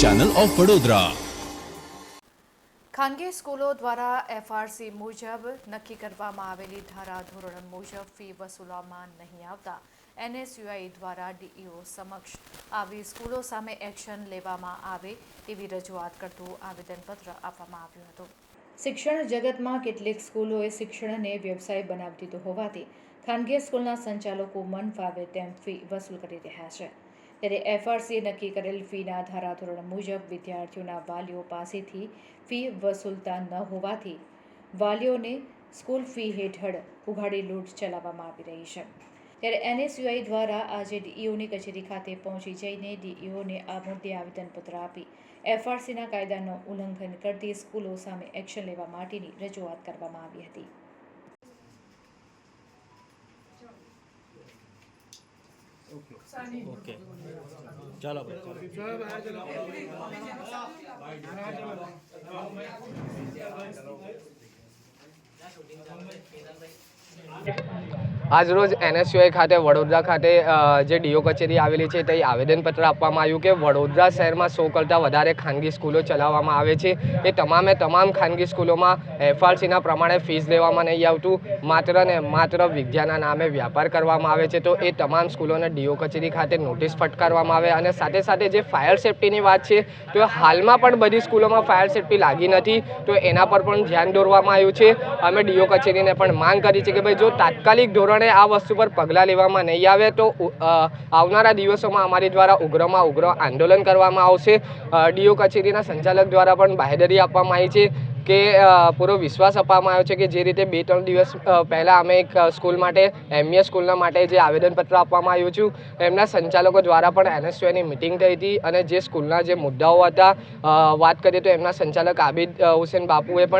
Channel of Vadodara ખાનગી સ્કૂલો દ્વારા એફઆરસી મુજબ નક્કી કરવામાં આવેલી ધારા ધોરણ મુજબ ફી વસૂલવામાં નહીં આવતા. એનએસયુઆઈ દ્વારા ડીઈઓ સમક્ષ આવી સ્કૂલો સામે એક્શન લેવામાં આવે તેવી રજૂઆત કરતું આવેદનપત્ર આપવામાં આવ્યું હતું. શિક્ષણ જગતમાં કેટલીક સ્કૂલોએ શિક્ષણને વ્યવસાય બનાવી દીધો હોવાથી ખાનગી સ્કૂલના સંચાલકો મન ફાવે તેમ ફી વસૂલ કરી રહ્યા છે. ત્યારે એફઆરસીએ નક્કી કરેલ ફીના ધારાધોરણ મુજબ વિદ્યાર્થીઓના વાલીઓ પાસેથી ફી વસૂલતા ન હોવાથી વાલીઓને સ્કૂલ ફી હેઠળ ઉઘાડી લૂંટ ચલાવવામાં આવી રહી છે. ત્યારે એનએસયુઆઈ દ્વારા આજે ડીઈઓની કચેરી ખાતે પહોંચી જઈને ડીઈઓને આ મુદ્દે આવેદનપત્ર આપી એફઆરસીના કાયદાનો ઉલ્લંઘન કરતી સ્કૂલો સામે એક્શન લેવા માટેની રજૂઆત કરવામાં આવી હતી. ઓકે. ચાલો ભાઈ આજરોજ એનએસયુઆઈ ખાતે, વડોદરા ખાતે જે ડીઓ કચેરી આવેલી છે, તે આવેદનપત્ર આપવામાં આવ્યું કે વડોદરા શહેરમાં સો કરતાં વધારે ખાનગી સ્કૂલો ચલાવવામાં આવે છે. એ તમામે તમામ ખાનગી સ્કૂલોમાં એફઆરસીના પ્રમાણે ફીસ લેવામાં નહીં આવતું. માત્ર ને માત્ર વિદ્યાના નામે વ્યાપાર કરવામાં આવે છે. તો એ તમામ સ્કૂલોને ડીઓ કચેરી ખાતે નોટિસ ફટકારવામાં આવે અને સાથે સાથે જે ફાયર સેફટીની વાત છે, તો હાલમાં પણ બધી સ્કૂલોમાં ફાયર સેફટી લાગી નથી. તો એના પર પણ ધ્યાન દોરવામાં આવ્યું છે. અમે ડીઓ કચેરીને પણ માંગ કરી છે કે ભાઈ જો તાત્કાલિક ધોરણે આ વસ્તુ પર પગલાં લેવામાં નહીં આવે તો આવનારા દિવસોમાં અમારી દ્વારા ઉગ્રમાં ઉગ્ર આંદોલન કરવામાં આવશે. ડીઓ કચેરીના સંચાલક દ્વારા પણ બાહેદરી આપવામાં આવી છે કે પૂરો વિશ્વાસ આપવામાં આવ્યો છે કે જે રીતે બે ત્રણ દિવસ પહેલાં અમે એક સ્કૂલ માટે એમએ સ્કૂલના માટે જે આવેદનપત્ર આપવામાં આવ્યું છું, એમના સંચાલકો દ્વારા પણ એનએસયુની મિટિંગ થઈ હતી અને જે સ્કૂલના જે મુદ્દાઓ હતા વાત કરીએ તો એમના સંચાલક આબિદ હુસેન બાપુએ પણ